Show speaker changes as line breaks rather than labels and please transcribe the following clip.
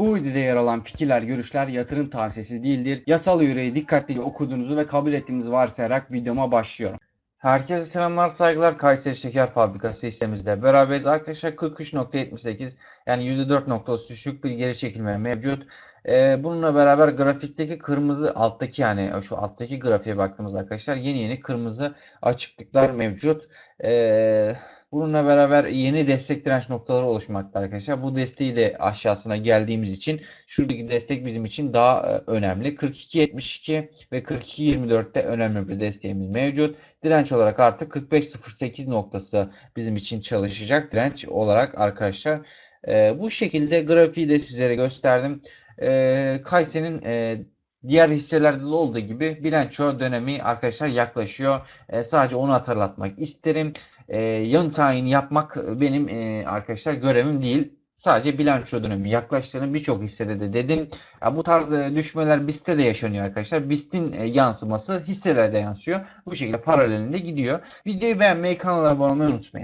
Bu videoda yer alan fikirler, görüşler yatırım tavsiyesi değildir. Yasal yüreği dikkatlice okuduğunuzu ve kabul ettiğinizi varsayarak videoma başlıyorum. Herkese selamlar, saygılar. Kayseri Şeker Fabrikası hissemizde beraberiz. Arkadaşlar 43.78 yani %4.30 düşük bir geri çekilme mevcut. Ee, bununla beraber grafikteki kırmızı alttaki yani şu alttaki grafiğe baktığımız arkadaşlar yeni yeni kırmızı açıklıklar mevcut. Ee, bununla beraber yeni destek direnç noktaları oluşmakta arkadaşlar. Bu desteği de aşağısına geldiğimiz için şuradaki destek bizim için daha e, önemli. 42.72 ve 42.24'te önemli bir desteğimiz mevcut. Direnç olarak artık 45.08 noktası bizim için çalışacak direnç olarak arkadaşlar. Ee, bu şekilde grafiği de sizlere gösterdim. Ee, Kayseri'nin e, diğer hisselerde de olduğu gibi bilanço dönemi arkadaşlar yaklaşıyor. Ee, sadece onu hatırlatmak isterim. Ee, yön tayini yapmak benim e, arkadaşlar görevim değil. Sadece bilanço dönemi yaklaştığını birçok hissede de dedim. Ya bu tarz e, düşmeler BIST'te de yaşanıyor arkadaşlar. BIST'in e, yansıması hisselerde yansıyor. Bu şekilde paralelinde gidiyor. Videoyu beğenmeyi, kanala abone olmayı unutmayın.